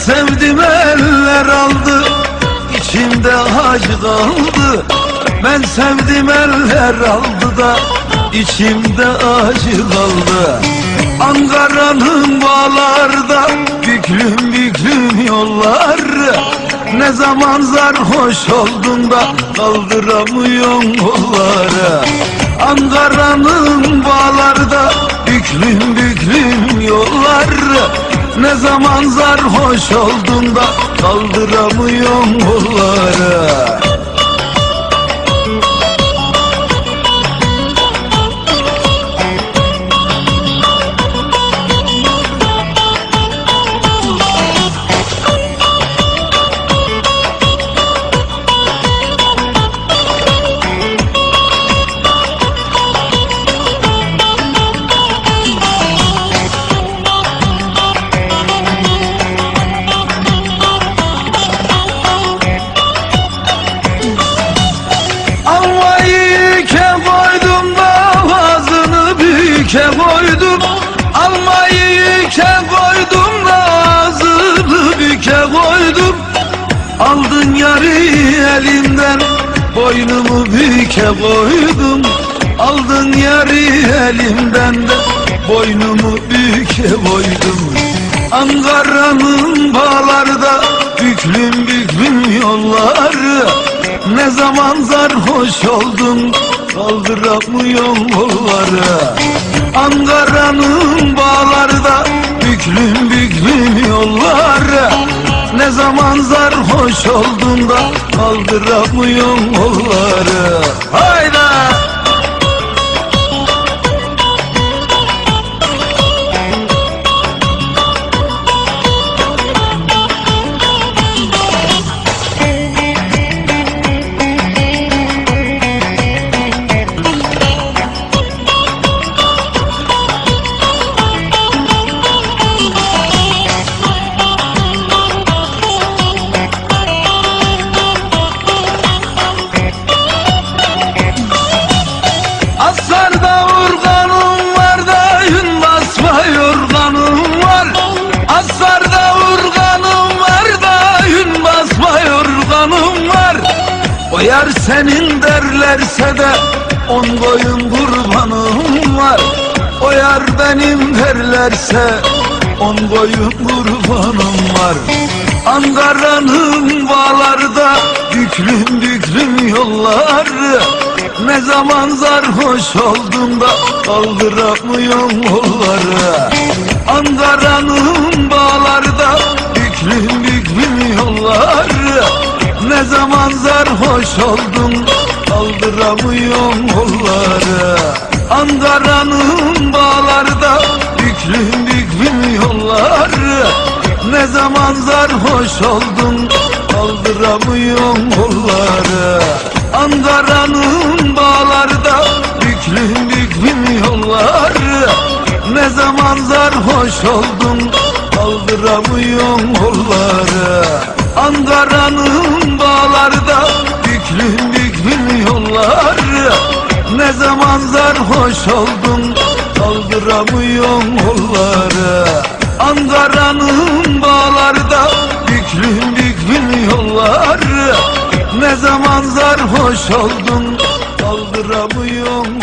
sevdim eller aldı içimde acı kaldı. Ben sevdim eller aldı da içimde acı kaldı. Ankara'nın bağlarda büklüm büklüm yollar Ne zaman sarhoş oldun da kaldıramıyorsun kolları? Ankara'nın bağlarda büklüm büklüm yollar Ne zaman sarhoş oldun da kaldıramıyorsun kolları büke koydum Almayı ke koydum ağzını büke koydum. Aldın yarı elimden boynumu büke koydum. Aldın yarı elimden de boynumu büke koydum. Ankara'nın bağlarda büklüm büklüm yolları. Ne zaman sarhoş oldum kaldıramıyorum kolları Ankara'nın bağlarda büklüm büklüm yolları Ne zaman sarhoş oldum da kaldıramıyorum kolları Hayda! O yar senin derlerse de on boyun kurbanım var. O benim derlerse on boyun kurbanım var. Ankara'nın bağlarda büklüm büklüm yolları. Ne zaman sarhoş oldum da kaldıramıyorum kolları Ankara'nın bağlarda büklüm büklüm yolları Ne zaman sarhoş oldum kaldıramıyorum kolları. Ankara'nın bağlarda büklüm büklüm yolları. Ne zaman sarhoş oldum kaldıramıyorum kolları. Ankara'nın bağlarda büklüm büklüm yolları. Ne zaman sarhoş oldum kaldıramıyorum kolları. Ankara'nın Ne zaman sarhoş oldum kaldıramıyorum kolları Ankara'nın bağlarda büklüm büklüm yolları. Ne zaman sarhoş oldum kaldıramıyorum